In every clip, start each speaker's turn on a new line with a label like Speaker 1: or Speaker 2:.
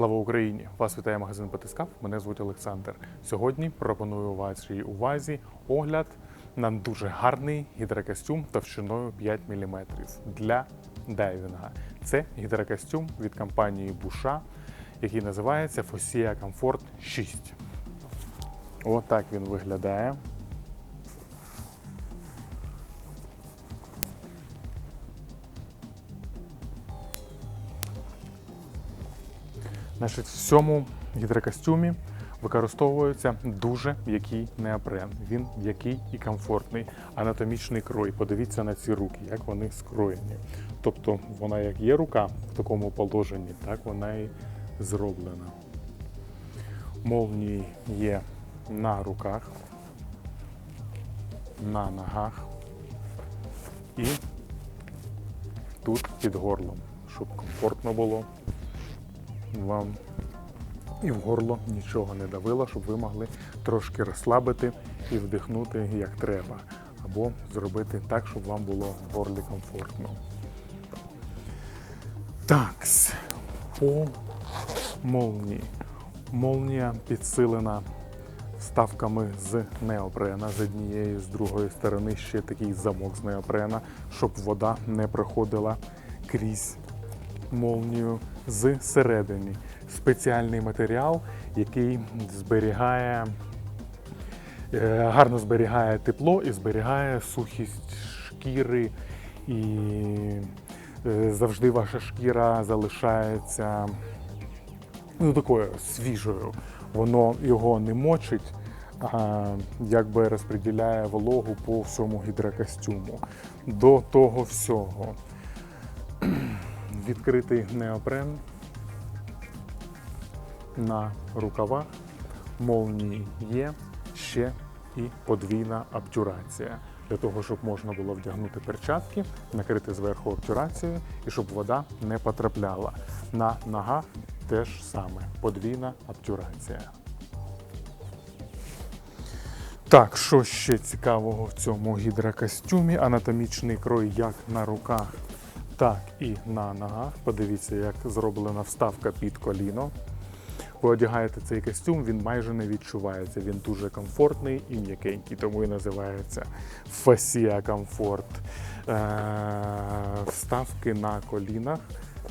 Speaker 1: Слава Україні! Вас вітає магазин Батискав. Мене звуть Олександр. Сьогодні пропоную вашій увазі огляд на дуже гарний гідрокостюм товщиною 5 мм для дайвінга. Це гідрокостюм від компанії Буша, який називається Fosia Comfort 6. Отак він виглядає. Значить, в цьому гідрокостюмі використовується дуже м'який неопрен. Він м'який і комфортний. Анатомічний крой. Подивіться на ці руки, як вони скроєні. Тобто вона як є рука в такому положенні, так вона і зроблена. Молнії є на руках, на ногах і тут під горлом, щоб комфортно було вам і в горло нічого не давило, щоб ви могли трошки розслабити і вдихнути як треба. Або зробити так, щоб вам було в горлі комфортно. Так, по молнії. Молнія підсилена вставками з неопрена з однієї, з другої сторони ще такий замок з неопрена, щоб вода не проходила крізь молнію з середини. Спеціальний матеріал, який зберігає, е, гарно зберігає тепло і зберігає сухість шкіри. І е, завжди ваша шкіра залишається ну, такою свіжою. Воно його не мочить, а якби розподіляє вологу по всьому гідрокостюму. До того всього відкритий неопрен на рукавах, молнії є, ще і подвійна обтюрація. Для того, щоб можна було вдягнути перчатки, накрити зверху обтюрацією і щоб вода не потрапляла. На ногах теж саме подвійна обтюрація. Так, що ще цікавого в цьому гідрокостюмі? Анатомічний крой як на руках, так і на ногах. Подивіться, як зроблена вставка під коліно. Ви одягаєте цей костюм, він майже не відчувається. Він дуже комфортний і м'якенький, тому і називається Фасія Комфорт. Е, Вставки на колінах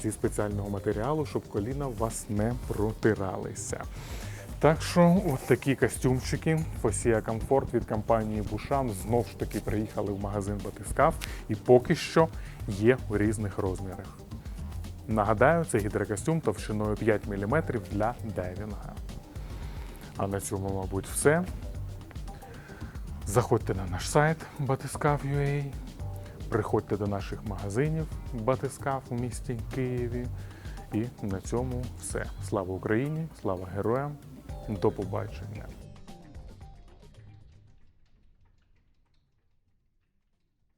Speaker 1: зі спеціального матеріалу, щоб коліна у вас не протиралися. Так що, от такі костюмчики Фосія Комфорт від компанії Бушан знов ж таки приїхали в магазин Батискав і поки що є в різних розмірах. Нагадаю, це гідрокостюм товщиною 5 мм для дайвінга. А на цьому, мабуть, все. Заходьте на наш сайт Батискав.ua, приходьте до наших магазинів Батискав у місті Києві. І на цьому все. Слава Україні! Слава героям! До побачення!